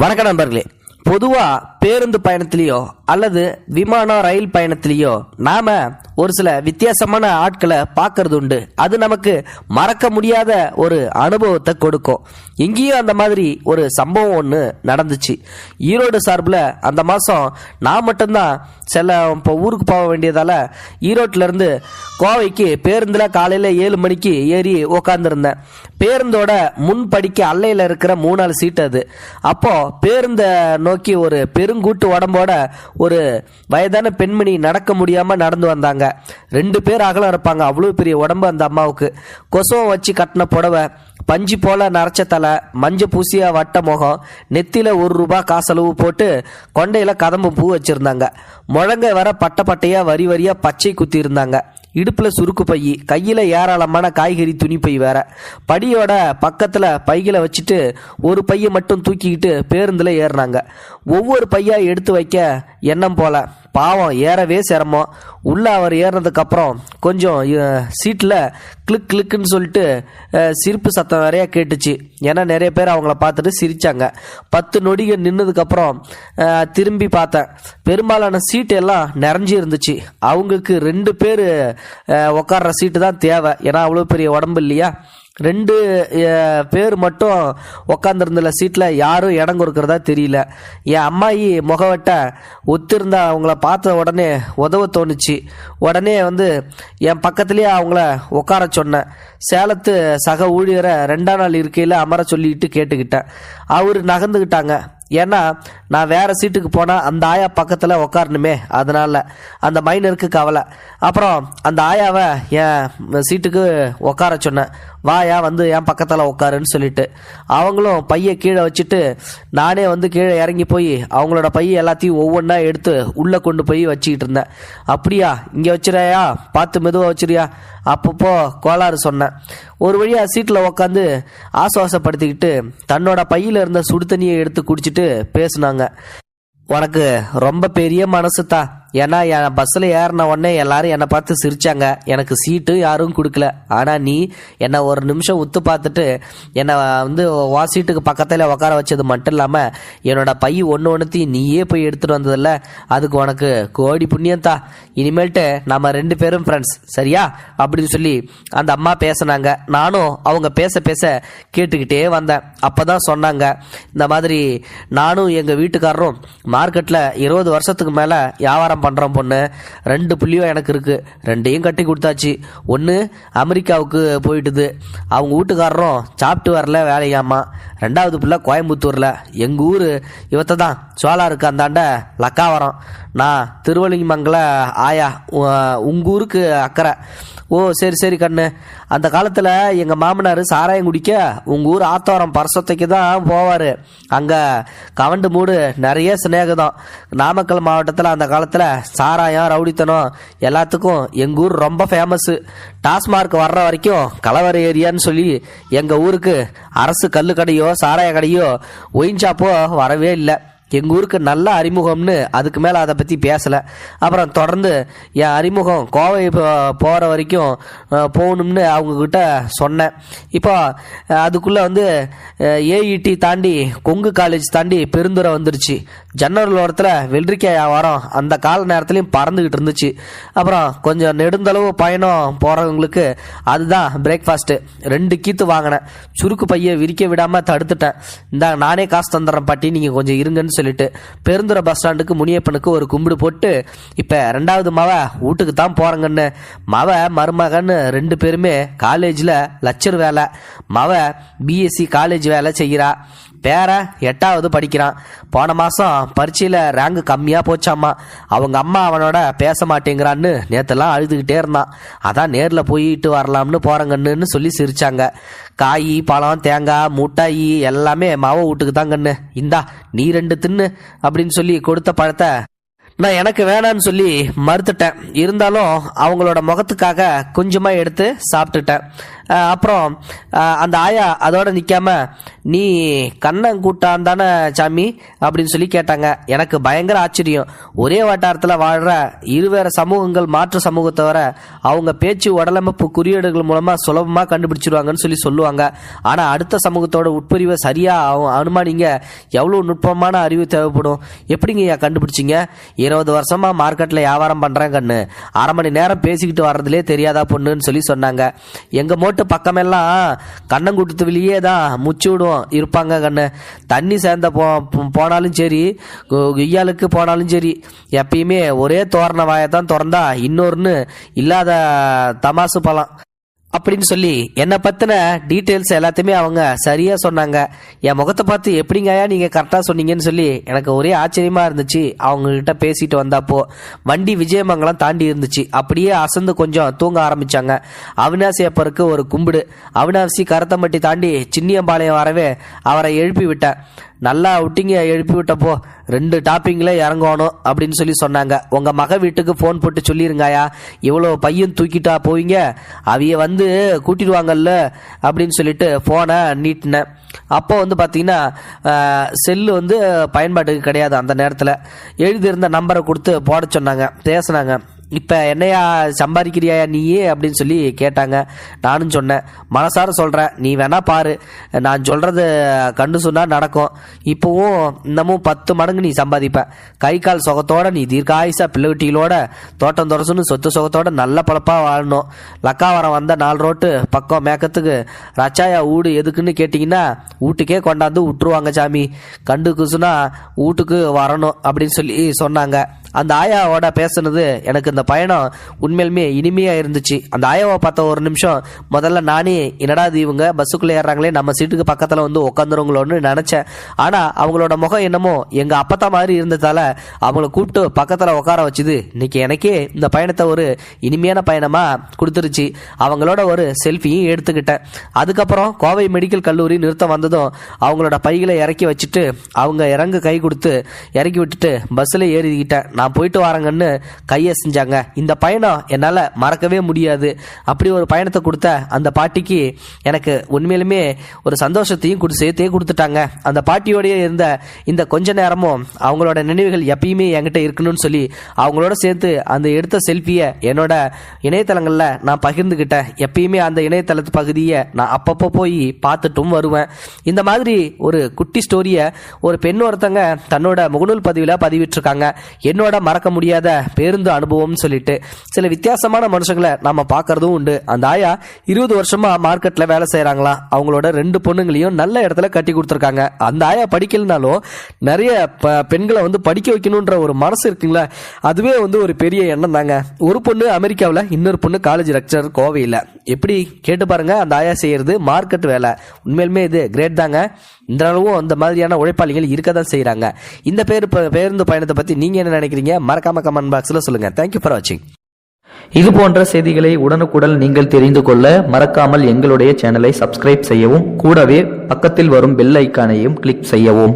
வணக்க நண்பர்களே பொதுவாக பேருந்து பயணத்திலேயோ அல்லது விமானம் ரயில் பயணத்திலேயோ நாம் ஒரு சில வித்தியாசமான ஆட்களை பார்க்கறது உண்டு. அது நமக்கு மறக்க முடியாத ஒரு அனுபவத்தை கொடுக்கும். எங்கேயும் அந்த மாதிரி ஒரு சம்பவம் ஒன்று நடந்துச்சு. ஈரோடு சார்பில் அந்த மாதம் நான் மட்டும்தான் சில இப்போ ஊருக்கு போக வேண்டியதால் ஈரோட்டில் இருந்து கோவைக்கு பேருந்தில் காலையில் ஏழு மணிக்கு ஏறி உக்காந்துருந்தேன். பேருந்தோட முன் படிக்க அல்லையில் இருக்கிற மூணாலு சீட்டு அது. அப்போது பேருந்தை நோக்கி ஒரு பெருங்கூட்டு உடம்போட ஒரு வயதான பெண்மணி நடக்க முடியாமல் நடந்து வந்தாங்க. ரெண்டு பேர் அகலம் இருப்பாங்க. அவ்வளோ பெரிய உடம்பு அந்த அம்மாவுக்கு. கொசுவம் வச்சு கட்டின புடவை பஞ்சு போல நரைச்ச தலை மஞ்ச பூசிய வட்ட முகம் நெத்தியில ஒரு ரூபா காசளவு போட்டு கொண்டையில கதம்பு பூ வச்சிருந்தாங்க. முழங்க வர பட்ட பட்டையா வரி வரியா பச்சை குத்தி இருந்தாங்க. இடுப்புல சுருக்கு பை கையில ஏராளமான காய்கறி துணி பை வேற. படியோட பக்கத்துல பைகளை வச்சுட்டு ஒரு பையை மட்டும் தூக்கிக்கிட்டு பேருந்துல ஏறினாங்க. ஒவ்வொரு பையா எடுத்து வைக்க எண்ணம் போல. பாவம் ஏறவே சிரமம். உள்ளே அவர் ஏறினதுக்கப்புறம் கொஞ்சம் சீட்டில் கிளிக் கிளிக்குன்னு சொல்லிட்டு சிரிப்பு சத்தம் நிறையா கேட்டுச்சு. ஏன்னா நிறைய பேர் அவங்கள பார்த்துட்டு சிரித்தாங்க பத்து நொடிகள் நின்னதுக்கப்புறம் திரும்பி பார்த்தேன். பெரும்பாலான சீட்டு எல்லாம் நிறைஞ்சு இருந்துச்சு. அவங்களுக்கு ரெண்டு பேர் உட்கார்ற சீட்டு தான் தேவை. ஏன்னா அவ்வளோ பெரிய உடம்பு இல்லையா? ரெண்டு பேர் மட்டும் உக்காந்துருந்தல சீட்டில் யாரும் இடம் கொடுக்கறதா தெரியல. என் அம்மாயி முகவட்ட ஒத்திருந்தா அவங்கள பார்த்த உடனே உதவ தோணுச்சு. உடனே வந்து என் பக்கத்துலேயே அவங்கள உட்கார சொன்னேன் சேலத்து சக ஊழியரை ரெண்டாம் நாள் இருக்கையில் அமர சொல்லிட்டு கேட்டுக்கிட்டேன். அவர் நகர்ந்துக்கிட்டாங்க ஏன்னா நான் வேறு சீட்டுக்கு போனால் அந்த ஆயா பக்கத்தில் உக்காரணுமே அதனால். அந்த மைனருக்கு கவலை. அப்புறம் அந்த ஆயாவை என் சீட்டுக்கு உட்கார சொன்னேன். வாயா வந்து என் பக்கத்தில் உட்காருன்னு சொல்லிட்டு. அவங்களும் பையை கீழே வச்சுட்டு நானே வந்து கீழே இறங்கி போய் அவங்களோட பைய எல்லாத்தையும் ஒவ்வொன்றா எடுத்து உள்ளே கொண்டு போய் வச்சுக்கிட்டு இருந்தேன். அப்படியா? இங்கே வச்சுறியா? பார்த்து மெதுவாக வச்சுறியா? அப்பப்போ கோளாறு சொன்னேன். ஒரு வழியாக சீட்டில் உக்காந்து ஆசுவாசப்படுத்திக்கிட்டு தன்னோட பையில் இருந்த சுடு தண்ணியை எடுத்து குடிச்சிட்டு பேசுனாங்க. உனக்கு ரொம்ப பெரிய மனசு தான் ஏன்னா என் பஸ்ஸில் ஏறின உடனே எல்லாரும் என்னை பார்த்து சிரித்தாங்க எனக்கு சீட்டு யாரும் கொடுக்கல. ஆனால் நீ என்னை ஒரு நிமிஷம் உத்து பார்த்துட்டு என்னை வந்து வா சீட்டுக்கு பக்கத்தில் உட்கார வச்சது மட்டும் இல்லாமல் என்னோட பை ஒன்று ஒன்றுத்தையும் நீயே போய் எடுத்துகிட்டு வந்ததில்ல. அதுக்கு உனக்கு கோடி புண்ணியம் தான் இனிமேல்ட்டு நம்ம ரெண்டு பேரும் ஃப்ரெண்ட்ஸ் சரியா? அப்படின்னு சொல்லி அந்த அம்மா பேசினாங்க. நானும் அவங்க பேச பேச கேட்டுக்கிட்டே வந்தேன். அப்போ தான் சொன்னாங்க இந்த மாதிரி நானும் எங்கள் வீட்டுக்காரரும் மார்க்கெட்டில் இருபது வருஷத்துக்கு மேலே வியாபாரம் பண்ணுறோம் பொண்ணு. ரெண்டு புள்ளியும் எனக்கு இருக்குது ரெண்டையும் கட்டி கொடுத்தாச்சு. ஒன்று அமெரிக்காவுக்கு போயிட்டுது. அவங்க வீட்டுக்காரரும் சாப்பிட்டு வரல வேலையாமா ரெண்டாவது பிள்ளை கோயம்புத்தூரில். எங்கள் ஊர் இவத்த தான் சோலாருக்கு அந்தாண்ட லக்காவரம். நான் திருவள்ளிமங்கல ஆயா. உங்கள் ஊருக்கு அக்கறை. ஓ சரி சரி கண்ணு. அந்த காலத்தில் எங்கள் மாமனார் சாராயம் குடிக்க உங்கள் ஊர் ஆத்தோரம் பரசத்தைக்கு தான் போவார். அங்கே கவண்டு மூடு நிறைய சிநேகிதம் நாமக்கல் மாவட்டத்தில் அந்த காலத்தில் சாராயம் ரவுடித்தனம் எல்லாத்துக்கும் எங்கள் ஊர் ரொம்ப ஃபேமஸ்ஸு டாஸ்மார்க் வர்ற வரைக்கும் கலவர ஏரியான்னு சொல்லி எங்கள் ஊருக்கு அரசு கல்லு கடையோ சாராய கடையோ ஒயின் ஷாப்போ வரவே இல்லை. எங்கள் ஊருக்கு நல்ல அறிமுகம்னு அதுக்கு மேலே அதை பற்றி பேசலை. அப்புறம் தொடர்ந்து என் அறிமுகம் கோவை போகிற வரைக்கும் போகணும்னு அவங்கக்கிட்ட சொன்னேன். இப்போ அதுக்குள்ளே வந்து ஏஇடி தாண்டி கொங்கு காலேஜ் தாண்டி பெருந்துரை வந்துருச்சு. ஜன்னல் ஓரத்தில் வெள்ளரிக்காய் வியாபாரம் அந்த கால நேரத்துலையும் பறந்துக்கிட்டு இருந்துச்சு. அப்புறம் கொஞ்சம் நெடுந்தளவு பயணம் போகிறவங்களுக்கு அதுதான் பிரேக்ஃபாஸ்ட்டு ரெண்டு கீத்து வாங்கினேன். சுருக்கு பையை விரிக்க விடாமல் தடுத்துட்டேன். இந்தாங்க நானே காசு தந்துடுறேன் பாட்டி நீங்கள் கொஞ்சம் இருங்கன்னு சொல்லிட்டு பெருந்துறை பஸ் ஸ்டாண்டுக்கு முனியப்பனுக்கு ஒரு கும்பிடு போட்டு இப்போ ரெண்டாவது மவ வீட்டுக்கு தான் போகிறங்கன்னு மவ மருமகன்னு ரெண்டு பேருமே காலேஜில் லெக்சர் வேலை. மவ பிஎஸ்சி காலேஜ் வேலை செய்கிறா பேர எட்டாவது படிக்கிறான். போன மாதம் பரீட்சையில் ரேங்க் கம்மியாக போச்சாம்மா. அவங்க அம்மா அவனோட பேச மாட்டேங்கிறான்னு நேற்றுலாம் அழுதுகிட்டே இருந்தான். அதான் நேரில் போயிட்டு வரலாம்னு போகிறங்கன்னு சொல்லி சிரிச்சாங்க. காய் பழம் தேங்காய் முட்டாயி எல்லாமே மாவை வீட்டுக்கு தான் கண்ணு. இந்தா நீ ரெண்டு தின்னு அப்படின்னு சொல்லி கொடுத்த பழத்தை நான் எனக்கு வேணான்னு சொல்லி மறுத்துட்டேன். இருந்தாலும் அவங்களோட முகத்துக்காக கொஞ்சமாக எடுத்து சாப்பிட்டுட்டேன். அப்புறம் அந்த ஆயா அதோட நிற்காம நீ கண்ணன் கூட்டான் தானே சாமி? அப்படின்னு சொல்லி கேட்டாங்க. எனக்கு பயங்கர ஆச்சரியம். ஒரே வட்டாரத்தில் வாழ்கிற இருவேறு சமூகங்கள் மாற்று சமூகத்தை வர அவங்க பேச்சு உடலமைப்பு குறியீடுகள் மூலமாக சுலபமாக கண்டுபிடிச்சிருவாங்கன்னு சொல்லி சொல்லுவாங்க. ஆனால் அடுத்த சமூகத்தோட உட்பிரிவை சரியாக அனுமானிங்க. எவ்வளோ நுட்பமான அறிவு தேவைப்படும்? எப்படிங்க ஐயா கண்டுபிடிச்சிங்க? இருபது வருஷமாக மார்க்கெட்டில் வியாபாரம் பண்ணுறேன் கண்ணு. அரை மணி நேரம் பேசிக்கிட்டு வர்றதுலே தெரியாதா பொண்ணுன்னு சொல்லி சொன்னாங்க. எங்கள் மோட்டு பக்கமெல்லாம் கண்ணங்குட்டத்து வெளியே தான் முச்சு விடுவோம். இருப்பாங்க கண்ணு. தண்ணி சேர்ந்த போ போனாலும் சரி கொய்யாலுக்கு போனாலும் சரி எப்பயுமே ஒரே தோரண வாயை தான் திறந்தா இன்னொருன்னு இல்லாத தமாசு பழம். அப்படின்னு சொல்லி என்னை பற்றின டீட்டெயில்ஸ் எல்லாத்தையுமே அவங்க சரியாக சொன்னாங்க. என் முகத்தை பார்த்து எப்படிங்கய்யா நீங்கள் கரெக்டாக சொன்னீங்கன்னு சொல்லி எனக்கு ஒரே ஆச்சரியமாக இருந்துச்சு. அவங்கக்கிட்ட பேசிட்டு வந்தப்போ வண்டி விஜயமங்கலம் தாண்டி இருந்துச்சு. அப்படியே அசந்து கொஞ்சம் தூங்க ஆரம்பித்தாங்க அவினாசி அப்பருக்கு ஒரு கும்பிடு. அவினாசி கருத்தம்பட்டி தாண்டி சின்னியம்பாளையம் வரவே அவரை எழுப்பி விட்டேன். நல்லா விட்டீங்க எழுப்பி விட்டப்போ. ரெண்டு டாப்பிங்கில் இறங்கணும் அப்படின்னு சொல்லி சொன்னாங்க. உங்கள் மக வீட்டுக்கு ஃபோன் போட்டு சொல்லிருங்காயா? இவ்வளோ பையன் தூக்கிட்டா போவீங்க? அவைய வந்து கூட்டிடுவாங்கல்ல? அப்படின்னு சொல்லிட்டு ஃபோனை நீட்டினேன் அப்போ வந்து பார்த்தீங்கன்னா செல்லு வந்து பயன்பாட்டுக்கு கிடையாது அந்த நேரத்தில். எழுதியிருந்த நம்பரை கொடுத்து போட சொன்னாங்க. பேசுனாங்க. இப்போ என்னையா சம்பாதிக்கிறியா நீயே அப்படின்னு சொல்லி கேட்டாங்க. நானும் சொன்னேன் மனசார சொல்கிறேன் நீ வேணா பாரு. நான் சொல்கிறது கண்டு சொன்னால் நடக்கும். இப்போவும் இன்னமும் பத்து மடங்கு நீ சம்பாதிப்ப. கை கால் சுகத்தோட நீ தீர்க்காயுசா பிள்ளைகுட்டிகளோட தோட்டம் துரசுன்னு சொத்து சுகத்தோட நல்ல பழப்பாக வாழணும். லக்காவரம் வந்த நாலு ரோட்டு பக்கம் மேக்கத்துக்கு ரச்சாயா ஊடு எதுக்குன்னு கேட்டிங்கன்னா வீட்டுக்கே கொண்டாந்து விட்டுருவாங்க சாமி. கண்டு குசுனா வீட்டுக்கு வரணும் அப்படின்னு சொல்லி சொன்னாங்க. அந்த ஆயாவோட பேசுனது எனக்கு இந்த பயணம் உண்மையிலுமே இனிமையாக இருந்துச்சு. அந்த ஆயோவை பார்த்த ஒரு நிமிஷம் முதல்ல நானே என்னடா இது இவங்க? பஸ்ஸுக்குள்ளே ஏறாங்களே நம்ம சீட்டுக்கு பக்கத்தில் வந்து உட்காந்துருங்களோன்னு நினச்சேன். ஆனால் அவங்களோட முகம் என்னமோ எங்கள் அப்பத்தா மாதிரி இருந்ததால் அவங்கள கூப்பிட்டு பக்கத்தில் உட்கார வச்சுது. இன்னைக்கு எனக்கே இந்த பயணத்தை ஒரு இனிமையான பயணமாக கொடுத்துருச்சு. அவங்களோட ஒரு செல்ஃபியும் எடுத்துக்கிட்டேன். அதுக்கப்புறம் கோவை மெடிக்கல் கல்லூரி நிறுத்தம் வந்ததும் அவங்களோட பைகளை இறக்கி வச்சுட்டு அவங்க இறங்கு கை கொடுத்து இறக்கி விட்டுட்டு பஸ்ஸில் ஏறிக்கிட்டேன். நான் போயிட்டு வரேங்கன்னு கையை செஞ்சாங்க. இந்த பயணம் என்னால் மறக்கவே முடியாது. அப்படி ஒரு பயணத்தை கொடுத்த அந்த பாட்டிக்கு எனக்கு உண்மையிலுமே ஒரு சந்தோஷத்தையும் கொடு சேர்த்தே கொடுத்துட்டாங்க. அந்த பாட்டியோடையே இருந்த இந்த கொஞ்ச நேரமும் அவங்களோட நினைவுகள் எப்பயுமே என்கிட்ட இருக்கணும்னு சொல்லி அவங்களோட சேர்த்து அந்த எடுத்த செல்ஃபியை என்னோட இணையதளங்களில் நான் பகிர்ந்துக்கிட்டேன் எப்பயுமே அந்த இணையதளத்து பகுதியை நான் அப்பப்போ போய் பார்த்துட்டும் வருவேன். இந்த மாதிரி ஒரு குட்டி ஸ்டோரியை ஒரு பெண் ஒருத்தங்க தன்னோட முகநூல் பதிவில் பதிவிட்டிருக்காங்க. என்னோட மறக்க முடியாத பேருந்து அனுபவம் அப்படின்னு சொல்லிட்டு சில வித்தியாசமான மனுஷங்களை நம்ம பார்க்கறதும் உண்டு. அந்த ஆயா இருபது வருஷமா மார்க்கெட்ல வேலை செய்யறாங்களா அவங்களோட ரெண்டு பொண்ணுங்களையும் நல்ல இடத்துல கட்டி கொடுத்துருக்காங்க. அந்த ஆயா படிக்கலனாலும் நிறைய ப- பெண்களை வந்து படிக்க வைக்கணுன்ற ஒரு மனசு இருக்குங்களா அதுவே வந்து ஒரு பெரிய எண்ணம் தாங்க. ஒரு பொண்ணு அமெரிக்காவில் இன்னொரு பொண்ணு காலேஜ் லெக்சர் கோவையில். எப்படி? கேட்டு பாருங்க. அந்த ஆயா செய்யறது மார்க்கெட் வேலை. உண்மையிலுமே இது கிரேட் தாங்க. இந்த அளவும் அந்த மாதிரியான உழைப்பாளிகள் இருக்க தான் செய்கிறாங்க இந்த பேர் பேருந்து பயணத்தை பற்றி நீங்கள் என்ன நினைக்கிறீங்க? மறக்காம கமெண்ட் பாக்ஸில் சொல்லுங்கள் தேங்க்யூ ஃபார் வாட்சிங் இது போன்ற செய்திகளை உடனுக்குடன் நீங்கள் தெரிந்து கொள்ள மறக்காமல் எங்களுடைய சேனலை சப்ஸ்கிரைப் செய்யவும் கூடவே பக்கத்தில் வரும் பெல் ஐக்கானையும் கிளிக் செய்யவும்.